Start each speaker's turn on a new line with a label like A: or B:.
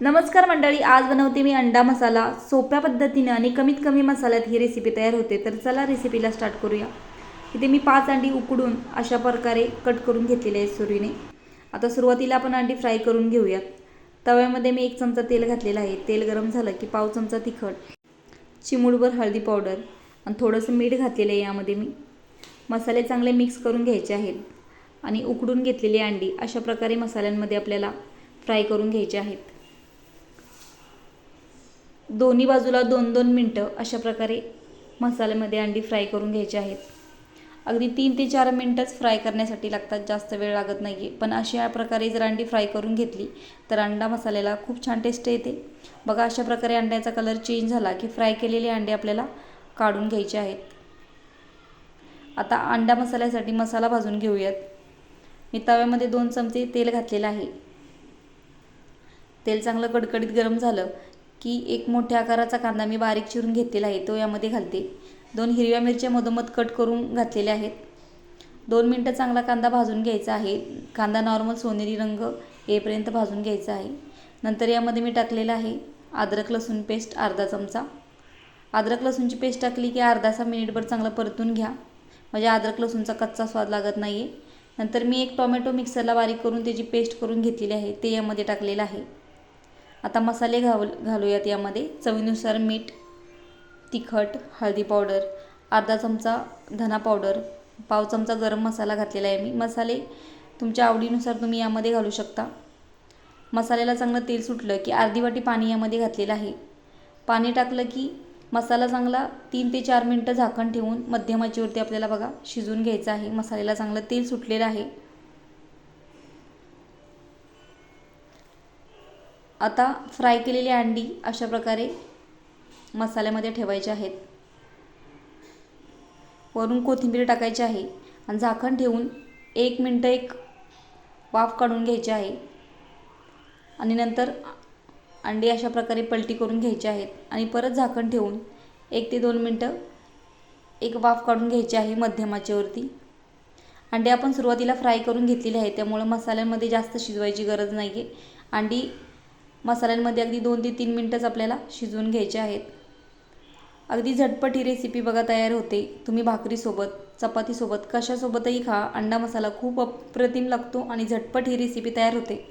A: नमस्कार मंडळी आज बनवते मी अंडा मसाला. सोप्या पद्धतीने आणि कमीत कमी मसाल्यात ही रेसिपी तयार होते. तर चला रेसिपीला स्टार्ट करूया. इथे मी पाच अंडी उकडून अशा प्रकारे कट करून घेतलेले आहे सुरीने. आता सुरुवातीला आपण अंडी फ्राय करून घेऊयात. तव्यामध्ये मी एक चमचा तेल घातलेलं आहे. तेल गरम झालं की पाव चमचा तिखट चिमूडभर हळदी पावडर आणि थोडंसं मीठ घातलेलं आहे यामध्ये मी. मसाले चांगले मिक्स करून घ्यायचे आहेत आणि उकडून घेतलेली अंडी अशा प्रकारे मसाल्यांमध्ये आपल्याला फ्राय करून घ्यायचे आहेत. दोन्ही बाजूला दोन दोन मिनटं अशा प्रकारे मसाल्यामध्ये अंडी फ्राय करून घ्यायची आहेत. अगदी तीन ते चार मिनटंच फ्राय करण्यासाठी लागतात जास्त वेळ लागत नाही आहे पण अशा प्रकारे जर अंडी फ्राय करून घेतली तर अंडा मसाल्याला खूप छान टेस्ट येते. बघा अशा प्रकारे अंड्याचा कलर चेंज झाला की फ्राय केलेले अंडे आपल्याला काढून घ्यायचे आहेत. आता अंडा मसाल्यासाठी मसाला भाजून घेऊयात. मी तव्यामध्ये दोन चमचे तेल घातलेलं आहे. तेल चांगलं कडकडीत गरम झालं की एक मोठ्या आकाराचा कांदा मी बारीक चिरून घेतलेला आहे तो यामध्ये घालते. दोन हिरव्या मिरच्या मधोमध कट करून घातलेल्या आहेत. दोन मिनटं चांगला कांदा भाजून घ्यायचा आहे. कांदा नॉर्मल सोनेरी रंग येईपर्यंत भाजून घ्यायचा आहे. नंतर यामध्ये मी टाकलेलं आहे अद्रक लसूण पेस्ट अर्धा चमचा. अद्रक लसूणची पेस्ट टाकली की अर्धासा मिनिटभर चांगलं परतून घ्या. म्हणजे अद्रक लसूणचा कच्चा स्वाद लागत नाही आहे नंतर मी एक टोमॅटो मिक्सरला बारीक करून त्याची पेस्ट करून घेतलेली आहे ते यामध्ये टाकलेलं आहे. आता मसाले घाल घालूयात यामध्ये. चवीनुसार मीठ तिखट हळदी पावडर अर्धा चमचा धना पावडर पाव चमचा गरम मसाला घातलेला आहे मी. मसाले तुमच्या आवडीनुसार तुम्ही यामध्ये घालू शकता. मसाल्याला चांगलं तेल सुटलं की अर्धी वाटी पाणी यामध्ये घातलेलं आहे. पाणी टाकलं की मसाला चांगला तीन ते चार मिनटं झाकण ठेवून मध्यमाचीवरती आपल्याला बघा शिजून घ्यायचं आहे. मसाल्याला चांगलं तेल सुटलेलं आहे. आता फ्राय केलेली अंडी अशा प्रकारे मसाल्यामध्ये ठेवायचे आहेत. वरून कोथिंबीर टाकायची आहे आणि झाकण ठेवून एक मिनटं एक वाफ काढून घ्यायची आहे. आणि नंतर अंडी अशा प्रकारे पलटी करून घ्यायची आहेत. आणि परत झाकण ठेवून एक ते दोन मिनटं एक वाफ काढून घ्यायची आहे मध्यमाच्यावरती अंडी अंडे आपण सुरुवातीला फ्राय करून घेतलेले आहे त्यामुळं मसाल्यांमध्ये जास्त शिजवायची गरज नाही आहे अंडी मसाल्यांमध्ये अगदी दोन ते तीन मिनटंच आपल्याला शिजवून घ्यायचे आहेत. अगदी झटपट ही रेसिपी बघा तयार होते. तुम्ही भाकरीसोबत चपातीसोबत कशासोबतही खा. अंडा मसाला खूप अप्रतिम लागतो आणि झटपट ही रेसिपी तयार होते.